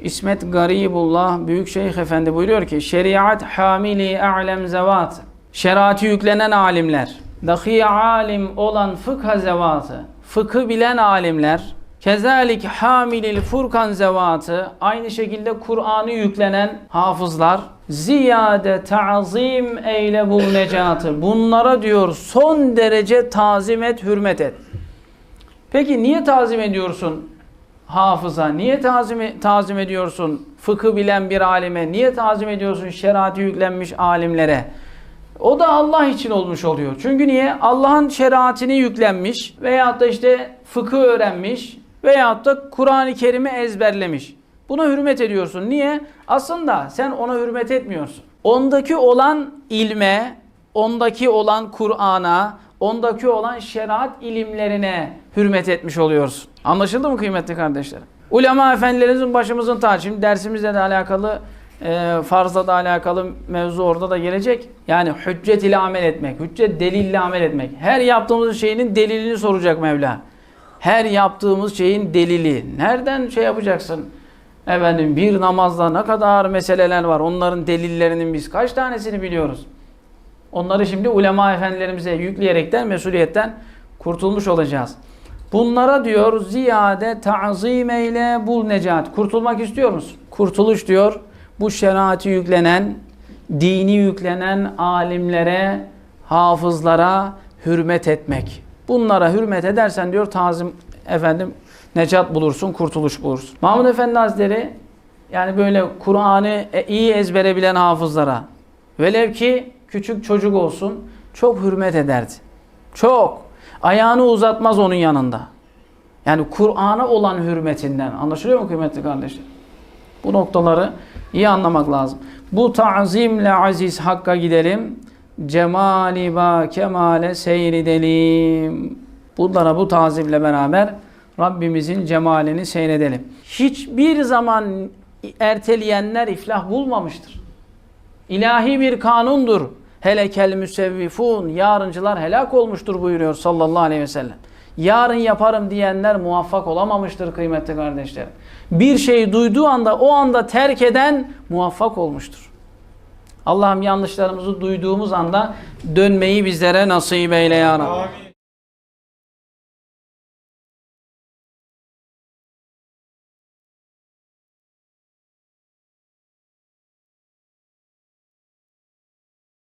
İsmet Garibullah Büyük Şeyh Efendi buyuruyor ki şeriat hamili a'lem zevat. Şeriatı yüklenen alimler dahi alim olan fıkha zevatı fıkı bilen alimler kezalik hamilil furkan zevatı aynı şekilde Kur'an'ı yüklenen hafızlar ziyade ta'zim eyle bul necatı. Bunlara diyor son derece tazim et hürmet et. Peki niye tazim ediyorsun hafıza? Niye tazim, tazim ediyorsun fıkı bilen bir alime? Niye tazim ediyorsun şeriatı yüklenmiş alimlere? O da Allah için olmuş oluyor. Çünkü niye? Allah'ın şeriatini yüklenmiş veyahut da işte fıkı öğrenmiş veyahut da Kur'an-ı Kerim'i ezberlemiş. Buna hürmet ediyorsun. Niye? Aslında sen ona hürmet etmiyorsun. Ondaki olan ilme, ondaki olan Kur'an'a, ondaki olan şeriat ilimlerine hürmet etmiş oluyorsun. Anlaşıldı mı kıymetli kardeşlerim? Ulema efendilerimizin başımızın tacı. Dersimizle de alakalı, e, farzla da alakalı mevzu orada da gelecek. Yani hüccet ile amel etmek, hüccet delille amel etmek. Her yaptığımız şeyinin delilini soracak Mevla. Her yaptığımız şeyin delili. Nereden şey yapacaksın? Efendim bir namazda ne kadar meseleler var. Onların delillerinin biz kaç tanesini biliyoruz. Onları şimdi ulema efendilerimize yükleyerekten mesuliyetten kurtulmuş olacağız. Bunlara diyor ziyade ta'zim eyle bul necat. Kurtulmak istiyor musun? Kurtuluş diyor bu şeriatı yüklenen, dini yüklenen alimlere, hafızlara hürmet etmek. Bunlara hürmet edersen diyor tazim efendim necat bulursun, kurtuluş bulursun. Mahmud Efendi Hazretleri yani böyle Kur'an'ı e- iyi ezbere bilen hafızlara velev ki küçük çocuk olsun çok hürmet ederdi. Çok. Ayağını uzatmaz onun yanında. Yani Kur'an'a olan hürmetinden. Anlaşılıyor mu kıymetli kardeşler? Bu noktaları iyi anlamak lazım. Bu ta'zimle aziz hakka gidelim. Cemali ba kemale seyredelim. Bunlara bu tazimle beraber Rabbimizin cemalini seyredelim. Hiçbir zaman erteleyenler iflah bulmamıştır. İlahi bir kanundur. Helekel müsevvifun. Yarıncılar helak olmuştur buyuruyor sallallahu aleyhi ve sellem. Yarın yaparım diyenler muvaffak olamamıştır kıymetli kardeşlerim. Bir şeyi duyduğu anda o anda terk eden muvaffak olmuştur. Allah'ım yanlışlarımızı duyduğumuz anda dönmeyi bizlere nasip eyle ya Rabbi. Amin.